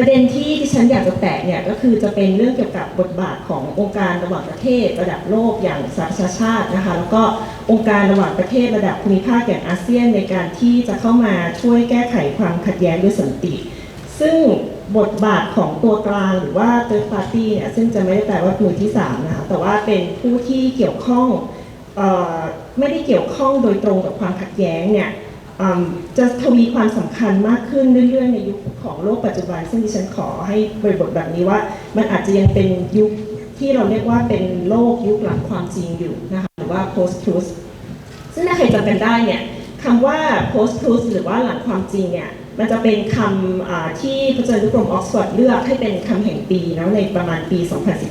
ประเด็นที่ที่ฉันอยากจะแตะเนี่ยก็คือจะเป็นเรื่องเกี่ยวกับบทบาทขององค์การระหว่างประเทศระดับโลกอย่างสหประชาชาตินะคะแล้วก็องค์การระหว่างประเทศระดับภูมิภาคอย่างอาเซียนในการที่จะเข้ามาช่วยแก้ไขความขัดแย้งด้วยสันติ ซึ่งบทบาทของตัวกลางหรือว่า third party เนี่ยซึ่งจะไม่ได้แปลว่ามือที่สามนะคะแต่ว่าเป็นผู้ที่เกี่ยวข้องเออไม่ได้เกี่ยวข้องโดยตรงกับความขัดแย้งเนี่ย จะทวีความสำคัญมากขึ้นเรื่อยๆในยุคของโลกปัจจุบัน ซึ่งดิฉันขอให้บริบทแบบนี้ว่า มันอาจจะยังเป็นยุคที่เราเรียกว่าเป็นโลกยุคหลังความจริงอยู่นะคะหรือว่า post truth ซึ่งถ้าใครจำกันได้เนี่ยคำว่า post truth หรือว่าหลังความจริงเนี่ยมันจะเป็นคำที่พระเจ้านุกรมออกซฟอร์ดเลือกให้เป็นคำแห่งปีนะในประมาณปี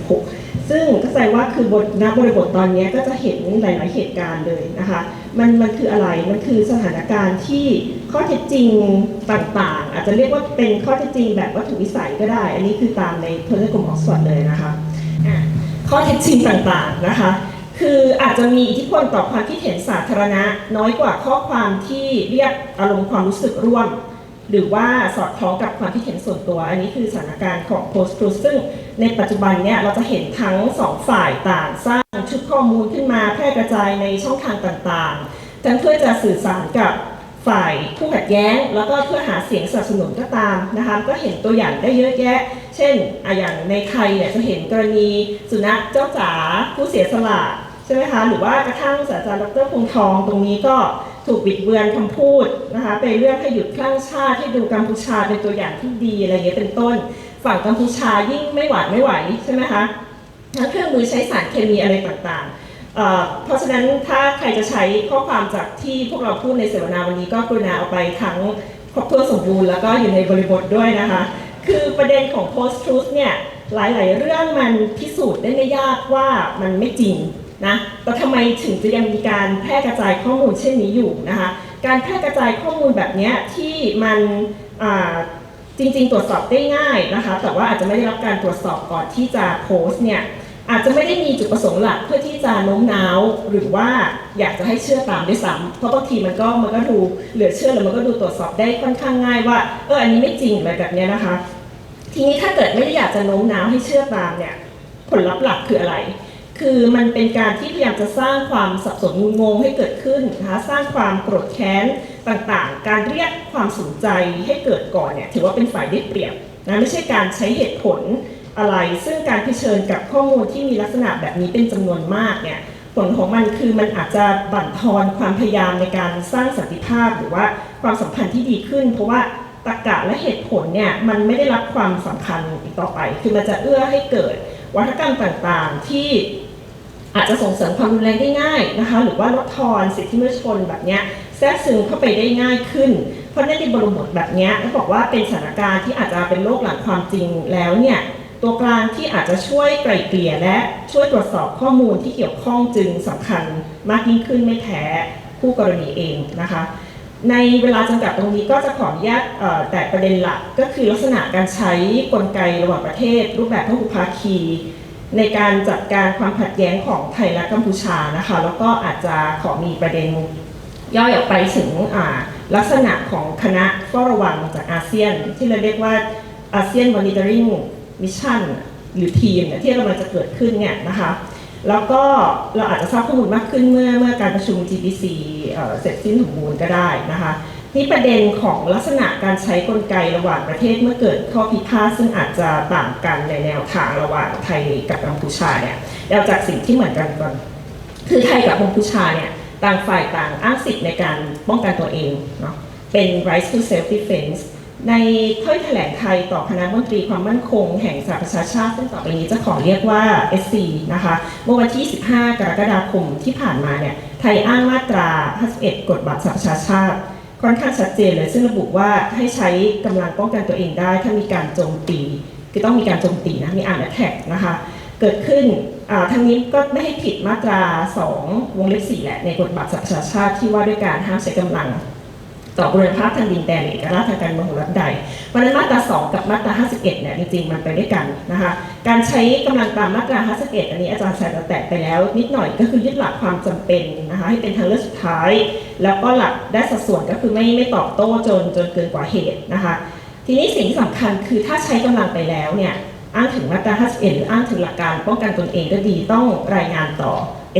2016 ซึ่งก็แสดงว่าคือบทณบริบทตอนนี้ก็จะเห็นหลาย ๆ เหตุการณ์เลยนะคะ มันมันคืออะไร มันคือสถานการณ์ที่ข้อเท็จจริงต่างๆ อาจจะเรียกว่าเป็นข้อเท็จจริงแบบวัตถุวิสัยก็ได้ อันนี้คือตามในพระเจ้ากรมออกซฟอร์ดเลยนะคะอะข้อเท็จจริงต่างๆนะคะ คืออาจจะมีอิทธิพลต่อความคิดเห็นสาธารณะ น้อยกว่าข้อความที่เรียกอารมณ์ความรู้สึกร่วม หรือว่าสอดคล้องกับความคิดเห็นส่วนตัว อันนี้คือสถานการณ์ของ post truth ซึ่ง ในปัจจุบันเนี่ยเราจะเห็นทั้งสองฝ่ายต่างสร้างชุดข้อมูลขึ้นมาแพร่กระจายในช่องทางต่างๆ ทั้งเพื่อจะสื่อสารกับฝ่ายผู้ขัดแย้ง แล้วก็เพื่อหาเสียงสนับสนุนก็ตามนะคะก็เห็นตัวอย่างได้เยอะแยะ เช่นอย่างในไทยเนี่ยจะเห็นกรณีสุนัขเจ้าจ๋าผู้เสียสละใช่ไหมคะหรือว่ากระทั่งศาสตราจารย์ดรพงษ์ทองตรงนี้ก็ถูกบิดเบือนคำพูดนะคะไปเรื่องให้หยุดคลั่งชาติให้ดูกัมพูชาเป็นตัวอย่างที่ดีอะไรเงี้ยเป็นต้น ฝั่งกัมพูชายิ่งไม่หวาดไม่ไหวใช่ไหมคะทั้งเครื่องมือใช้สารเคมีอะไรต่างๆเเพราะฉะนั้นถ้าใครจะใช้ข้อความจากที่พวกเราพูดในเสวนาวันนี้ก็กรุณาเอาไปทั้งครบถ้วนสมบูรณ์แล้วก็อยู่ในบริบทด้วยนะคะ คือประเด็นของ post truth เนี่ยหลายๆ เรื่องมันพิสูจน์ได้ไม่ยากว่ามันไม่จริงนะแต่ทำไมถึงจะยังมีการแพร่กระจายข้อมูลเช่นนี้อยู่นะคะ การแพร่กระจายข้อมูลแบบเนี้ยที่มันอ่า จริง ๆ ตรวจสอบได้ง่ายนะคะ แต่ว่าอาจจะไม่ได้รับการตรวจสอบก่อนที่จะโพสต์เนี่ยอาจจะไม่ได้มีจุดประสงค์หลักเพื่อที่จะโน้มน้าว หรือว่าอยากจะให้เชื่อตามด้วยซ้ำเพราะบางทีมันก็มันก็ดูเหลือเชื่อหรือมันก็ดูตรวจสอบได้ค่อนข้างง่ายว่าเอออันนี้ไม่จริงอะไรแบบเนี้ยนะคะ ทีนี้ถ้าเกิดไม่ได้อยากจะโน้มน้าวให้เชื่อตามเนี่ยผลลัพธ์หลักคืออะไร คือมันเป็นการที่พยายามจะสร้างความสับสนงุนงงให้เกิดขึ้นนะคะสร้างความโกรธแค้นต่างๆ การเรียกความสนใจให้เกิดก่อนเนี่ยถือว่าเป็นฝ่ายได้เปรียบนะไม่ใช่การใช้เหตุผลอะไร ซึ่งการเผชิญกับข้อมูลที่มีลักษณะแบบนี้เป็นจำนวนมากเนี่ยผลของมันคือมันอาจจะบั่นทอนความพยายามในการสร้างสันติภาพ หรือว่าความสัมพันธ์ที่ดีขึ้น เพราะว่าตรรกะและเหตุผลเนี่ยมันไม่ได้รับความสำคัญอีกต่อไป คือมันจะเอื้อให้เกิดวัฒกรรมต่างๆที่ อาจจะส่งเสริมความรุนแรงได้ง่ายนะคะ หรือว่าลดทอนสิทธิมนุษยชนแบบเนี้ยแทรกซึมเข้าไปได้ง่ายขึ้น เพราะในบริบทแบบเนี้ยต้อบอกว่าเป็นสถานการณ์ที่อาจจะเป็นโลกหลังความจริงแล้วเนี่ยตัวกลางที่อาจจะช่วยไกล่เกลี่ยและช่วยตรวจสอบข้อมูลที่เกี่ยวข้องจึงสำคัญมากยิ่งขึ้นไม่แพ้คู่กรณีเองนะคะ ในเวลาจำกัดตรงนี้ก็จะขออนุญาตแต่ประเด็นหลักก็คือลักษณะการใช้กลไกระหว่างประเทศ รูปแบบพหุภาคี ในการจัดการความขัดแย้งของไทยและกัมพูชานะคะ แล้วก็อาจจะขอมีประเด็นย่อยออกไปถึงลักษณะของคณะเฝ้าระวังจากอาเซียน ที่เราเรียกว่าอาเซียน monitoring mission หรือทีมเนี่ยที่กำลังจะเกิดขึ้นเนี่ยนะคะแล้วก็เราอาจจะทราบข้อมูลมากขึ้นเมื่อเมื่อการประชุม GPC เสร็จสิ้นสมบูรณ์ก็ได้นะคะ นี่ประเด็นของลักษณะการใช้กลไกระหว่างประเทศเมื่อเกิดข้อพิพาทซึ่งอาจจะต่างกันในแนวทางระหว่างไทยกับกัมพูชาเนี่ยเอาจากสิ่งที่เหมือนกันก่อนคือไทยกับกัมพูชาเนี่ยต่างฝ่ายต่างอ้างสิทธิ์ในการป้องกันตัวเองเนาะเป็น right to self defense ในถ้อยแถลงไทยต่อคณะมนตรีความมั่นคงแห่งสหประชาชาติ ซึ่งต่อไปนี้จะขอเรียกว่า SC นะคะเมื่อวันที่ 15 กรกฎาคมที่ผ่านมาเนี่ยไทยอ้างมาตรา 51 กฎบัตรสหประชาชาติ ค่อนข้างชัดเจนเลย ซึ่งระบุว่าให้ใช้กำลังป้องกันตัวเองได้ ถ้ามีการโจมตีคือต้องมีการโจมตีนะมีอ่านแท็กนะคะเกิดขึ้นอ่าทางนี้ก็ไม่ให้ผิดมาตรา 2 วงเล็บ4แหละในกฎบัตรสหประชาชาติที่ว่าด้วยการห้ามใช้กำลัง ต่อบริเวณภาพทางดินแดนหรือเอกราชทางการเมืองของรัฐใดเพราะนั้นมาตรา 2 กับมาตรา 51 เนี่ยจริงๆมันไปด้วยกันนะคะการใช้กำลังตามมาตรา 51 อันนี้อาจารย์ชายจะแตะไปแล้วนิดหน่อยก็คือยึดหลักความจำเป็นนะคะให้เป็นทางเลือกสุดท้าย แล้วก็หลักได้สัดส่วนก็คือไม่ไม่ตอบโต้จนจนเกินกว่าเหตุนะคะทีนี้สิ่งที่สำคัญคือถ้าใช้กำลังไปแล้วเนี่ยอ้างถึงมาตรา 51 หรืออ้างถึงหลักการป้องกันตนเองก็ดีต้องรายงานต่อ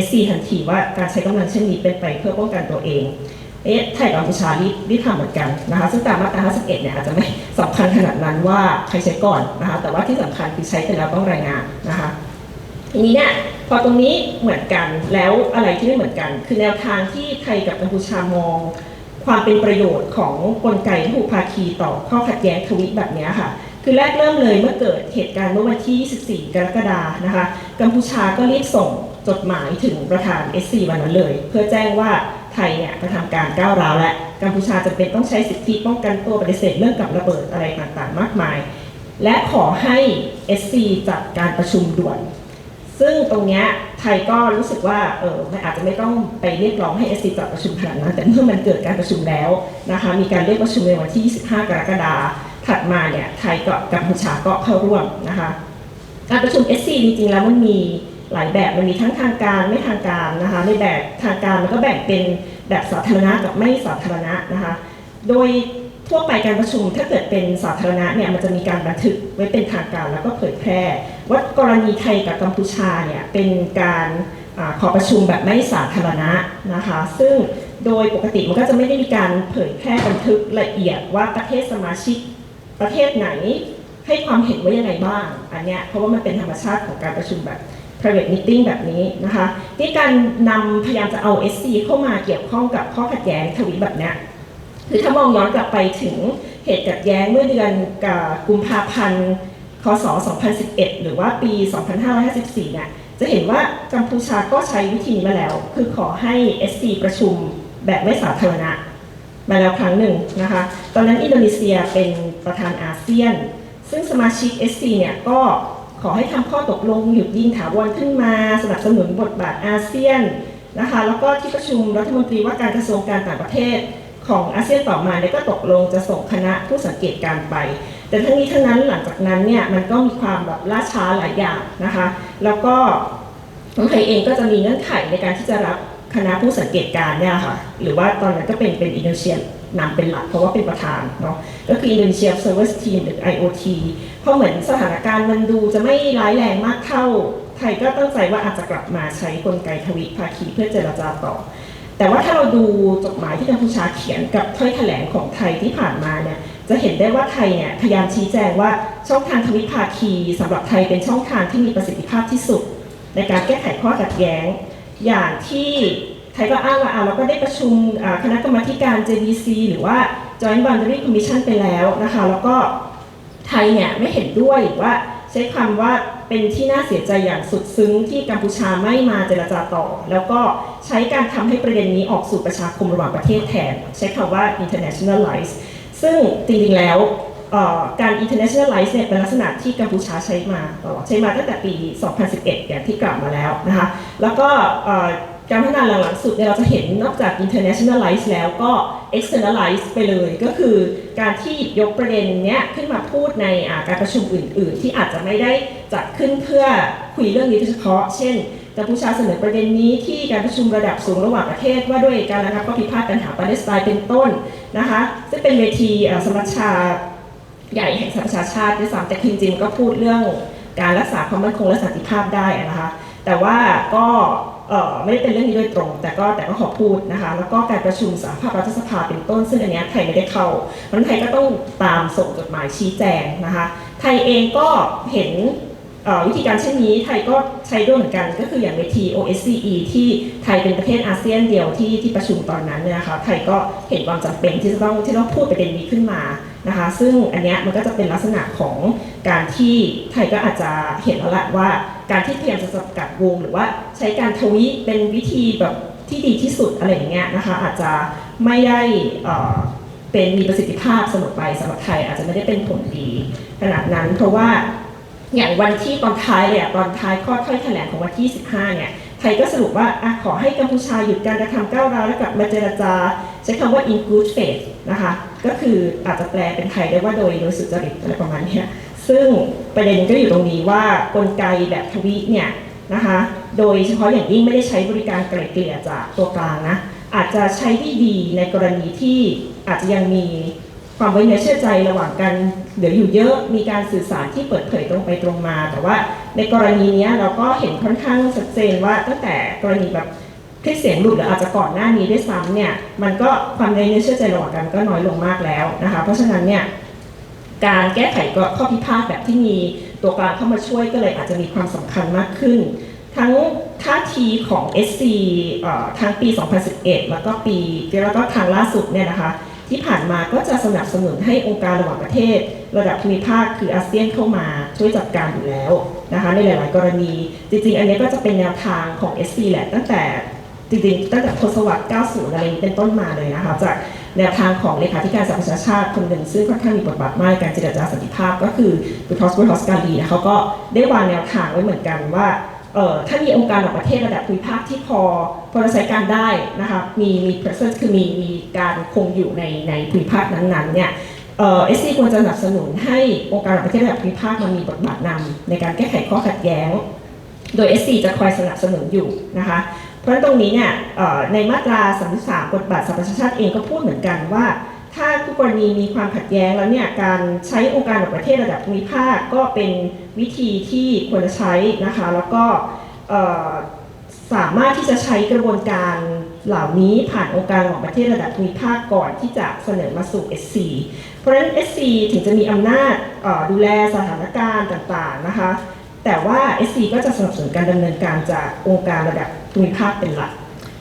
SC ทันทีว่าการใช้กำลังเช่นนี้เป็นไปเพื่อป้องกันตัวเอง เอ๊ะไทยกับกัมพูชารีบรีบทำเหมือนกันนะคะ ซึ่งตามมาตรา51เนี่ยอาจจะไม่สำคัญขนาดนั้นว่าใครใช้ก่อนนะคะ แต่ว่าที่สำคัญคือใช้ไปแล้วต้องรายงานนะคะทีนี้เนี่ยพอตรงนี้เหมือนกันแล้วอะไรที่ไม่เหมือนกัน คือแนวทางที่ไทยกับกัมพูชามอง ความเป็นประโยชน์ของกลไกผูกภาคีต่อข้อขัดแย้งทวิแบบเนี้ยค่ะ คือแรกเริ่มเลยเมื่อเกิดเหตุการณ์เมื่อวันที่ 24 กรกฎานะคะกัมพูชาก็รีบส่งจดหมายถึงประธาน SC วันนั้นเลย เพื่อแจ้งว่า ทยเนี่ยกระทำการก้าวร้าวและกัมพูชาจะเป็นต้องใช้สิทธิป้องกันตัวปฏิเสธเรื่องกับระเบิดอะไรต่างๆ มากมาย และขอให้ SC จัดการประชุมด่วน ซึ่งตรงเนี้ยไทยก็รู้สึกว่าเออไม่อาจจะไม่ต้องไปเรียกร้องให้ SC จัดประชุมขนาดนั้นแต่เมื่อมันเกิดการประชุมแล้วนะคะมีการเรียกประชุมในวันที่ 25 กรกฎาคมถัดมาเนี่ยไทยกับกัมพูชาก็เข้าร่วมนะคะการประชุม SC จริงๆแล้วมันมี หลายแบบมันมีทั้งทางการไม่ทางการนะคะในแบบทางการมันก็แบ่งเป็นแบบสาธารณะกับไม่สาธารณะนะคะโดยทั่วไปการประชุมถ้าเกิดเป็นสาธารณะเนี่ยมันจะมีการบันทึกไว้เป็นทางการแล้วก็เผยแพร่ ว่ากรณีไทยกับกัมพูชาเนี่ยเป็นการอขอประชุมแบบไม่สาธารณะนะคะซึ่งโดยปกติมันก็จะไม่ได้มีการเผยแพร่บันทึกละเอียดว่าประเทศสมาชิกประเทศไหนให้ความเห็นว่ายังไงบ้างอันเนี้ยเพราะว่ามันเป็นธรรมชาติของการประชุมแบบ private meeting แบบนี้นะคะที่การนำพยายามจะเอา SC เข้ามาเกี่ยวข้องกับข้อขัดแย้งทวีแบบเนี้ยคือถ้ามองย้อนกลับไปถึงเหตุขัดแย้งเมื่อเดือนกุมภาพันธ์คศ 2011 หรือว่าปี 2554 เนี่ย จะเห็นว่ากัมพูชาก็ใช้วิธีนี้มาแล้ว คือขอให้ SC ประชุมแบบไม่สาธารณะ มาแล้วครั้งหนึ่งนะคะ ตอนนั้นอินโดนีเซียเป็นประธานอาเซียน ซึ่งสมาชิก SC เนี่ยก็ ขอให้ทำข้อตกลงหยุดยิงถาวรขึ้นมา สนับสนุนบทบาทอาเซียนนะคะแล้วก็ที่ประชุมรัฐมนตรีว่าการกระทรวงการต่างประเทศของอาเซียนต่อมาเนี่ยก็ตกลงจะส่งคณะผู้สังเกตการ์ไป แต่ทั้งนี้ทั้งนั้นหลังจากนั้นเนี่ยมันก็มีความแบบล่าช้าหลายอย่างนะคะ แล้วก็ของไทยเองก็จะมีเงื่อนไขในการที่จะรับคณะผู้สังเกตการ์เนี่ยค่ะ หรือว่าตอนนั้นก็เป็นเป็นอินโดนีเซียนำเป็นหลักเพราะว่าเป็นประธานเนาะ ก็คือ Indonesia Service Team หรือ IOT เพราะเหมือนสถานการณ์มันดูจะไม่ร้ายแรงมากเท่า ไทยก็ตั้งใจว่าอาจจะกลับมาใช้กลไกทวิภาคีเพื่อเจรจาต่อ แต่ว่าถ้าเราดูจดหมายที่กัมพูชาเขียนกับถ้อยแถลงของไทยที่ผ่านมาเนี่ยจะเห็นได้ว่าไทยเนี่ยพยายามชี้แจงว่าช่องทางทวิภาคีสำหรับไทยเป็นช่องทางที่มีประสิทธิภาพที่สุด ในการแก้ไขข้อขัดแย้ง อย่างที่ไทยก็อ้างว่าเราก็ได้ประชุมคณะกรรมาการ JBC หรือว่า Joint Boundary Commission ไปแล้วนะคะ แล้วก็ ไทยเนี่ยไม่เห็นด้วยว่าใช้คำว่าเป็นที่น่าเสียใจอย่างสุดซึ้งที่กัมพูชาไม่มาเจรจาต่อ แล้วก็ใช้การทำให้ประเด็นนี้ออกสู่ประชาคมระหว่างประเทศแทน ใช้คำว่า internationalize ซึ่งจริงๆแล้วการ internationalize เนี่ยเป็นลักษณะที่กัมพูชาใช้มาตลอดใช้มาตั้งแต่ปี 2011อย่างที่กล่าวมาแล้วนะคะแล้วก็ การพัฒนาหลังๆสุดเนี่ยเราจะเห็นนอกจาก internationalize แล้วก็ externalize ไปเลยก็คือการที่หยิบยกประเด็นเนี้ยขึ้นมาพูดในการประชุมอื่น ๆ ที่อาจจะไม่ได้จัดขึ้นเพื่อคุยเรื่องนี้โดยเฉพาะ เช่นกัมพูชาเสนอประเด็นนี้ที่การประชุมระดับสูงระหว่างประเทศ ว่าด้วยการระงับข้อพิพาทปัญหาปาเลสไตน์เป็นต้นนะคะซึ่งเป็นเวทีสมัชชาใหญ่แห่งสหประชาชาติด้วยซ้ำแต่จริงๆก็พูดเรื่องการรักษาความมั่นคงและสันติภาพได้นะคะแต่ว่าก็ ไม่ได้เป็นเรื่องนี้โดยตรง แต่ก็แต่ก็ขอพูดนะคะ แล้วก็การประชุมสหภาพรัฐสภาเป็นต้น ซึ่งอันนี้ไทยไม่ได้เข้าเพราะฉะนั้นไทยก็ต้องตามส่งจดหมายชี้แจงนะคะ ไทยเองก็เห็นวิธีการเช่นนี้ไทยก็ใช้ด้วยเหมือนกันก็คืออย่างเวที OSCE ที่ไทยเป็นประเทศอาเซียนเดียวที่ที่ประชุมตอนนั้นเนี่ยนะคะไทยก็เห็นความจำเป็นที่จะต้องที่ต้องพูดประเด็นนี้ขึ้นมานะคะ ซึ่งอันเนี้ยมันก็จะเป็นลักษณะของการที่ไทยก็อาจจะเห็นแล้วแหละว่า การที่พยายามจะสกัดวง หรือว่าใช้การทวีเป็นวิธีแบบที่ดีที่สุดอะไรอย่างเงี้ยนะคะอาจจะไม่ได้เป็นมีประสิทธิภาพเสมอไปสำหรับไทยอาจจะไม่ได้เป็นผลดีขนาดนั้น เพราะว่าอย่างวันที่ตอนท้ายเลยอะตอนท้ายข้อถ้อยแถลงของวันที่ 15 เนี่ยไทยก็สรุปว่าอะขอให้กัมพูชาหยุดการกระทำก้าวร้าวและกลับมาเจรจา ใช้คำว่า in good faith นะคะ ก็คืออาจจะแปลเป็นไทยได้ว่าโดยโดยสุจริตอะไรประมาณเนี้ย ซึ่งประเด็นก็อยู่ตรงนี้ว่ากลไกแบบทวีเนี่ยนะคะ โดยเฉพาะอย่างยิ่งไม่ได้ใช้บริการไกล่เกลี่ยจากตัวกลางนะ อาจจะใช้ได้ดีในกรณีที่อาจจะยังมีความไว้เนื้อเชื่อใจระหว่างกันเหลืออยู่เยอะมีการสื่อสารที่เปิดเผยตรงไปตรงมา แต่ว่าในกรณีนี้เราก็เห็นค่อนข้างชัดเจนว่าตั้งแต่กรณีแบบคลิปเสียงหลุดหรืออาจจะก่อนหน้านี้ด้วยซ้ำเนี่ยมันก็ความไว้เนื้อเชื่อใจระหว่างกันก็น้อยลงมากแล้วนะคะ เพราะฉะนั้นเนี่ย การแก้ไขข้อพิพาทแบบที่มีตัวกลางเข้ามาช่วยก็เลยอาจจะมีความสำคัญมากขึ้น ทั้งท่าทีของ SC เอ่อทั้งปี 2011 แล้วก็ปีแล้วก็ทางล่าสุดเนี่ยนะคะที่ผ่านมาก็จะสนับสนุนให้องค์การระหว่างประเทศ ระดับภูมิภาคคืออาเซียนเข้ามาช่วยจัดการอยู่แล้วนะคะในหลาย ๆ กรณี จริง ๆ อันนี้ก็จะเป็นแนวทางของ SC แหละตั้งแต่ จริงๆ ตั้งแต่ทศวรรษ 90 อะไรนี้เป็นต้นมาเลยนะคะ จากแนวทางของเลขาธิการสหประชาชาติคนหนึ่งซึ่งค่อนข้างมีบทบาทมากในการเจรจาสันติภาพ ก็คือบุทอสบุทอสกาลีนะเขาก็ได้วางแนวทางไว้เหมือนกันว่าถ้ามีองค์การระหว่างประเทศระดับภูมิภาคที่พอพอจะใช้การได้นะคะมีมี presence คือมีมีการคงอยู่ในในภูมิภาคนั้นๆเนี่ยเอ่อ SC ควรจะสนับสนุนให้องค์การระหว่างประเทศระดับภูมิภาคมันมีบทบาทนำในการแก้ไขข้อขัดแย้ง โดย SC จะคอยสนับสนุนอยู่นะคะ เพราะฉะนั้นตรงนี้เนี่ยในมาตรา 33กฎบัตรสหประชาชาติเองก็พูดเหมือนกันว่า ถ้าคู่กรณีมีความขัดแย้งแล้วเนี่ยการใช้องค์การระหว่างประเทศระดับภูมิภาคก็เป็นวิธีที่ควรจะใช้นะคะ แล้วก็สามารถที่จะใช้กระบวนการเหล่านี้ผ่านองค์การระหว่างประเทศระดับภูมิภาคก่อนที่จะเสนอมาสู่ SC เพราะฉะนั้น SC ถึงจะมีอำนาจดูแลสถานการณ์ต่างๆนะคะ แต่ว่า SC ก็จะสนับสนุนการดำเนินการจากองค์การระดับภูมิภาคเป็นหลัก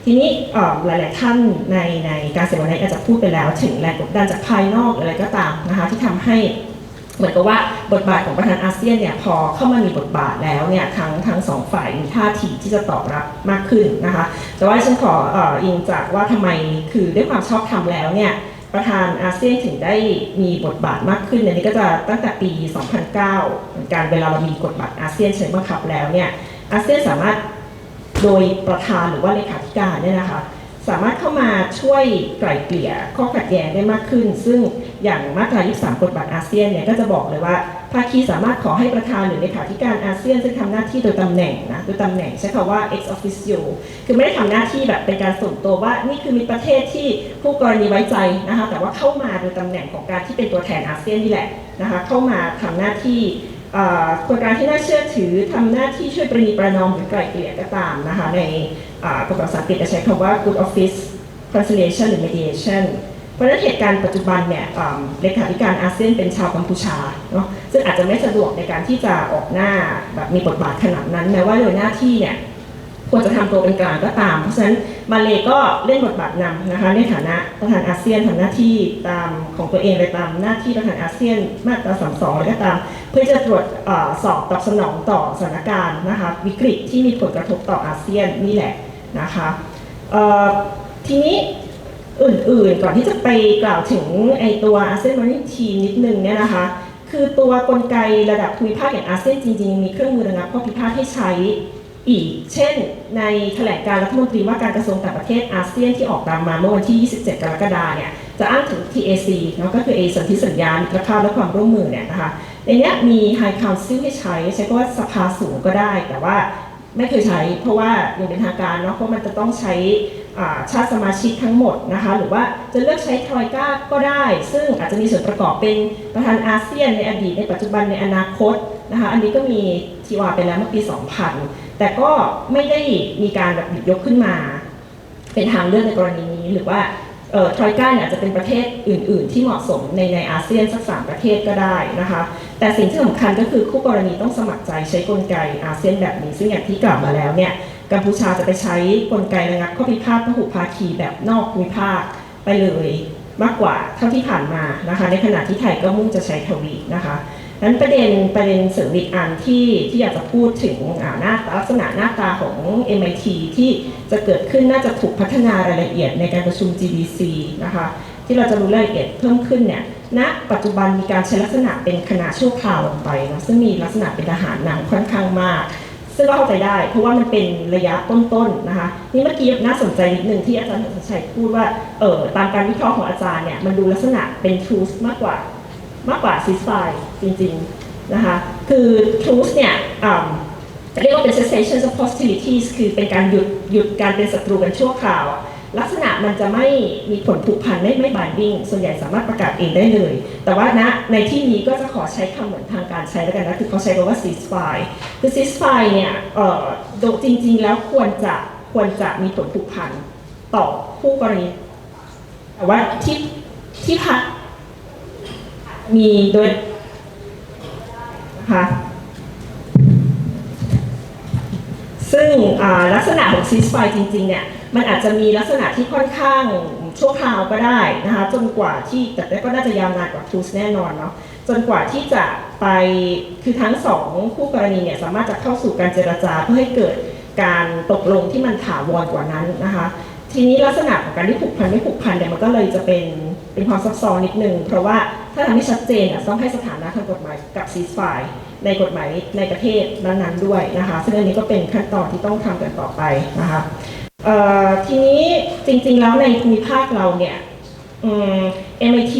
ทีนี้เอ่อหลาย ๆ ท่านในในการเสวนาอาจจะพูดไปแล้ว ถึงแรงกดดันจากภายนอกหรืออะไรก็ตามนะคะที่ทำให้เหมือนกับว่าบทบาทของประธานอาเซียนเนี่ยพอเข้ามามีบทบาทแล้วเนี่ยทั้งทั้งสองฝ่ายมีท่าทีที่จะตอบรับมากขึ้นนะคะแต่ว่าฉันขอเอ่ออิงจากว่าทำไมคือด้วยความชอบธรรมแล้วเนี่ย ประธานอาเซียนถึงได้มีบทบาทมากขึ้นอันนี้ก็จะตั้งแต่ปี 2009เหมือนกันเวลาเรามีกฎบัตรอาเซียนใช้บังคับแล้วเนี่ยอาเซียนสามารถโดยประธานหรือว่าเลขาธิการเนี่ยนะคะสามารถเข้ามาช่วยไกล่เกลี่ยข้อขัดแย้งได้มากขึ้น ซึ่งอย่างมาตรา 23 กฎบัตรอาเซียนเนี่ยก็จะบอกเลยว่า ภาคีสามารถขอให้ประธานหรือเลขาธิการอาเซียน ซึ่งทำหน้าที่โดยตำแหน่งนะโดยตำแหน่งใช้คำว่า ex officio คือไม่ได้ทำหน้าที่แบบเป็นการส่วนตัวว่านี่คือมีประเทศที่ผู้กรณีไว้ใจนะคะแต่ว่าเข้ามาโดยตำแหน่งของการที่เป็นตัวแทนอาเซียนนี่แหละนะคะเข้ามาทำหน้าที่คนกลางที่น่าเชื่อถือทำหน้าที่ช่วยประนีประนอมหรือไกล่เกลี่ยก็ตามนะคะในอ่ากฎหมายภาษาอังกฤษจะใช้คำว่า good office conciliation หรือ mediation ราะฉะนั้นเหตุการณ์ปัจจุบันเนี่ยเลขาธิการอาเซียนเป็นชาวกัมพูชาเนาะซึ่งอาจจะไม่สะดวกในการที่จะออกหน้าแบบมีบทบาทขนาดนั้น แม้ว่าโดยหน้าที่เนี่ยควรจะทำตัวเป็นกลางก็ตาม เพราะฉะนั้นมาเลก็เล่นบทบาทนำนะคะในฐานะประธานอาเซียนทำหน้าที่ตามของตัวเองไปตามหน้าที่ประธานอาเซียนมาตราสามสองอะไรก็ตาม เพื่อจะตรวจอสอบตอบสนองต่อสถานการณ์นะคะวิกฤตที่มีผลกระทบต่ออาเซียนนี่แหละนะคะทีนี้ อื่นๆ ก่อนที่จะไปกล่าวถึงไอตัวอาเซียนมอนิทีนิดนึงเนี่ยนะคะ คือตัวกลไกระดับภูมิภาคอย่างอาเซียนจริงๆ มีเครื่องมือระงับข้อพิพาทให้ใช้อีก เช่น ในแถลงการรัฐมนตรีว่าการกระทรวงต่างประเทศอาเซียนที่ออกตามมาเมื่อวันที่ 27 กรกฎาคมเนี่ย จะอ้างถึง TAC เนาะก็คือเอสนธิสัญญามิตรภาพและความร่วมมือเนี่ยนะคะ ในนี้มี High Council ให้ใช้ ใช้คำว่าสภาสูงก็ได้ แต่ว่าไม่เคยใช้เพราะว่าอย่างเป็นทางการเนาะเพราะมันจะต้องใช้ ชาติสมาชิกทั้งหมดนะคะหรือว่าจะเลือกใช้ทรอยก้าก็ได้ ซึ่งอาจจะมีส่วนประกอบเป็นประธานอาเซียนในอดีตในปัจจุบันในอนาคตนะคะอันนี้ก็มีทีวาไปแล้วเมื่อปี 2000 แต่ก็ไม่ได้มีการแบบหยิบยกขึ้นมา เป็นทางเลือกในกรณีนี้ หรือว่าทรอยก้าเนี่ยอาจจะเป็นประเทศอื่น ๆ ที่เหมาะสมในในอาเซียนสักสามประเทศก็ได้นะคะแต่สิ่งที่สำคัญก็คือคู่กรณีต้องสมัครใจใช้กลไกอาเซียนแบบนี้ ซึ่งอย่างที่กล่าวมาแล้วเนี่ย กัมพูชาจะไปใช้กลไกระงับข้อพิพาทพหุภาคีแบบนอกภูมิภาคไปเลยมากกว่าเท่าที่ผ่านมานะคะ ในขณะที่ไทยก็มุ่งจะใช้ทวีนะคะนั้นประเด็นประเด็นเสริมอีกอันที่ที่อยากจะพูดถึงหน้าลักษณะหน้าตาของ MIT ที่จะเกิดขึ้นน่าจะถูกพัฒนารายละเอียดในการประชุม GDC นะคะ ที่เราจะรู้รายละเอียดเพิ่มขึ้นเนี่ยณปัจจุบันมีการใช้ลักษณะเป็นคณะชั่วคราวลงไปนะซึ่งมีลักษณะเป็นทหารหนำค่อนข้างมาก ซึ่งก็เข้าใจได้ เพราะว่ามันเป็นระยะต้นๆนะคะนี่เมื่อกี้น่าสนใจนิดนึงที่อาจารย์สัชัยพูดว่าเออตามการวิเคราะห์ของอาจารย์เนี่ยมันดูลักษณะเป็น truth มากกว่ามากกว่าซีสไฟจริงๆนะคะคือ truth เนี่ยเรียกว่าเป็น cessation of hostilities คือเป็นการหยุดหยุดการเป็นศัตรูกันชั่วคราว ลักษณะมันจะไม่มีผลผูกพันไม่ไม่บายดิ้งส่วนใหญ่สามารถประกาศเองได้เลย แต่ว่าณในที่นี้ก็จะขอใช้คำเหมือนทางการใช้แล้วกันนะคือเขาใช้คำว่า ceasefire คือ ceasefire เนี่ยเอ่อโดยจริง ๆ แล้วควรจะควรจะมีผลผูกพันต่อผู้กรณีแต่ว่าที่ที่พักมีโดยนะคะซึ่งลักษณะของซีสไฟจริง ๆ เนี่ย มันอาจจะมีลักษณะที่ค่อนข้างชั่วคราวก็ได้นะคะ จนกว่าที่แต่ก็น่าจะยาวนานกว่าทูสแน่นอนเนาะ จนกว่าที่จะไปคือทั้งสองคู่กรณีเนี่ยสามารถจะเข้าสู่การเจรจาเพื่อให้เกิดการตกลงที่มันถาวรกว่านั้นนะคะ ทีนี้ลักษณะของการที่ผูกพันไม่ผูกพันเนี่ยมันก็เลยจะเป็นเป็นความซับซ้อนนิดนึง เพราะว่าถ้าทำให้ชัดเจนอะต้องให้สถานะทางกฎหมายกับซีสไฟในกฎหมายในประเทศนั้นๆด้วยนะคะ ซึ่งอันนี้ก็เป็นขั้นตอนที่ต้องทำกันต่อไปนะคะทีนี้จริงๆแล้วในภูมิภาคเราเนี่ยอืม MIT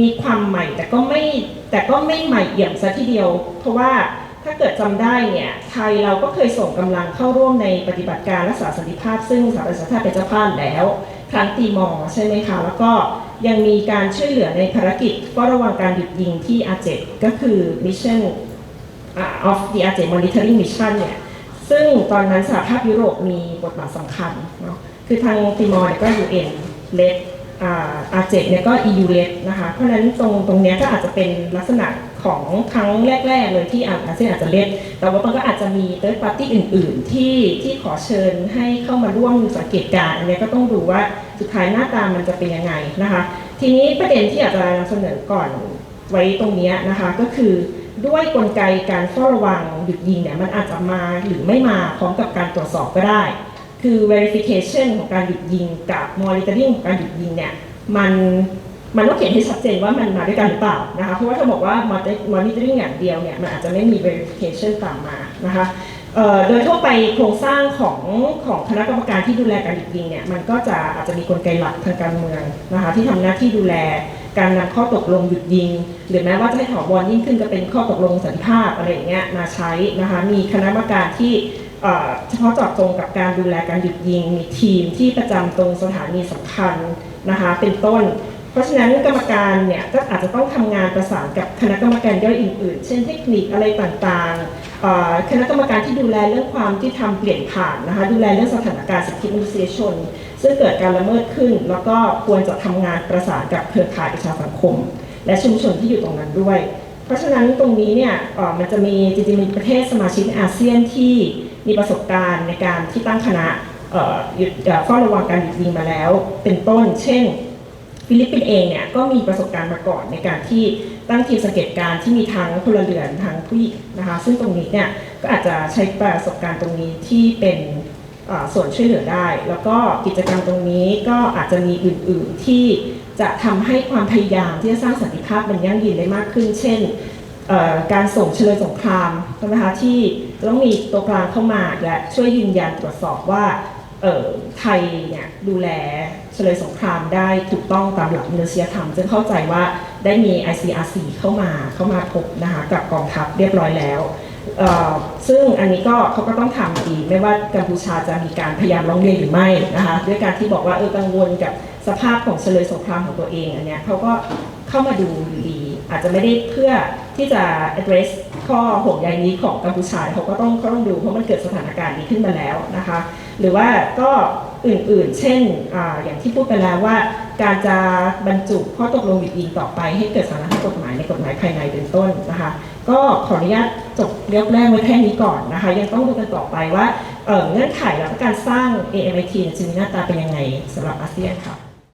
มีความใหม่แต่ก็ไม่แต่ก็ไม่ใหม่เอี่ยมซะทีเดียว เพราะว่าถ้าเกิดจำได้เนี่ยไทยเราก็เคยส่งกำลังเข้าร่วมในปฏิบัติการรักษาสันติภาพ ซึ่งสหประชาชาติเป็นเจ้าภาพแล้ว ครั้งตีมอใช่ไหมคะแล้วก็ยังมีการช่วยเหลือในภารกิจเฝ้าระวังการหยุดยิงที่อาเจก็คือ Mission อ่า of the a j e Monitoring Mission เนี่ยซึ่งตอนนั้นสหภาพยุโรปมีบทบาทสำคัญเนาะคือทางติมอร์เนี่ยก็ UN เลด อาเจเนี่ยก็ EU เลดนะคะเพราะฉะนั้นตรงตรงเนี้ยก็อาจจะเป็นลักษณะของครั้งแรก ๆ เลยที่อาเซียนอาจจะเลดแต่ว่ามันก็อาจจะมีเติร์ดปาร์ตี้อื่น ๆ ที่ที่ขอเชิญให้เข้ามาร่วมสังเกตการณ์อันนี้ก็ต้องดูว่าสุดท้ายหน้าตามันจะเป็นยังไงนะคะ ทีนี้ประเด็นที่อยากจะนำเสนอก่อนไว้ตรงนี้นะคะก็คือด้วยกลไกการเฝ้าระวังหยุดยิงเนี่ยมันอาจจะมาหรือไม่มาพร้อมกับการตรวจสอบก็ได้ คือ verification ของการหยุดยิงกับ monitoring ของการหยุดยิงเนี่ยมันมันต้องเขียนให้ชัดเจนว่ามันมาด้วยกันหรือเปล่านะคะเพราะว่าถ้าบอกว่า monitoring อย่างเดียวเนี่ยมันอาจจะไม่มี verification ตามมานะคะโดยทั่วไปโครงสร้างของของคณะกรรมการที่ดูแลการหยุดยิงเนี่ยมันก็จะอาจจะมีกลไกหลักทางการเมืองนะคะที่ทำหน้าที่ดูแลการนำข้อตกลงหยุดยิง หรือแม้ว่าจะให้ถาวรยิ่งขึ้นก็เป็นข้อตกลงสันติภาพอะไรอย่างเงี้ยมาใช้นะคะมีคณะกรรมการที่ เฉพาะเจาะจงกับการดูแลการหยุดยิง มีทีมที่ประจำตรงสถานีสำคัญนะคะเป็นต้น เพราะฉะนั้นกรรมการเนี่ยก็อาจจะต้องทำงานประสานกับคณะกรรมการย่อยอื่น ๆ เช่นเทคนิคอะไรต่างๆคณะกรรมการที่ดูแลเรื่องความที่ทำเปลี่ยนผ่านนะคะดูแลเรื่องสถานการณ์สิทธิมนุษยชน ซึ่งเกิดการละเมิดขึ้น แล้วก็ควรจะทำงานประสานกับเครือข่ายประชาสังคม และชุมชนที่อยู่ตรงนั้นด้วยเพราะฉะนั้นตรงนี้เนี่ยมันจะมีจริงๆมีประเทศสมาชิกอาเซียนที่ มีประสบการณ์ในการที่ตั้งคณะเอ่อหยุดเอ่อเฝ้าระวังการหยุดยิงมาแล้ว เป็นต้น เช่น ฟิลิปปินส์เองเนี่ยก็มีประสบการณ์มาก่อนในการที่ตั้งทีมสังเกตการณ์ที่มีทั้งพลเรือนทั้งผู้หญิงนะคะ ซึ่งตรงนี้เนี่ยก็อาจจะใช้ประสบการณ์ตรงนี้ที่เป็นส่วนช่วยเหลือได้ แล้วก็กิจกรรมตรงนี้ก็อาจจะมีอื่น ๆที่จะทำให้ความพยายามที่จะสร้างสันติภาพมันยั่งยืนได้มากขึ้น เช่น การส่งเฉลยสงครามใช่ไหมคะที่ต้องมีตัวกลางเข้ามาและช่วยยืนยันตรวจสอบว่าไทยเนี่ยดูแลเฉลยสงครามได้ถูกต้องตามหลักมนุษยธรรมซึ่งเข้าใจว่าได้มี ICRC เข้ามาเข้ามาพบนะคะกับกองทัพเรียบร้อยแล้ว ซึ่งอันนี้ก็เขาก็ต้องทำดีไม่ว่ากัมพูชาจะมีการพยายามร้องเรียนหรือไม่นะคะด้วยการที่บอกว่าเออกังวลกับสภาพของเฉลยสงครามของตัวเองอันเนี้ยเขาก็เข้ามาดูอยู่ดี อาจจะไม่ได้เพื่อ ที่จะ address ข้อห่วงใยนี้ของกัมพูชาเขาก็ต้องเขาต้องดูเพราะมันเกิดสถานการณ์นี้ขึ้นมาแล้วนะคะ หรือว่าก็อื่นๆ เช่นออย่างที่พูดไปแล้วว่า การจะบรรจุข้อตกลงหยุดยิงต่อไปให้เกิดสาระทางกฎหมายในกฎหมายภายในเป็นต้นนะคะ ก็ขออนุญาตจบเรียบแรกไว้แค่นี้ก่อนนะคะ ยังต้องดูกันต่อไปว่าเเงื่อนไขและการสร้าง AMIT จะมีหน้าตาเป็นยังไงสำหรับอาเซียนค่ะ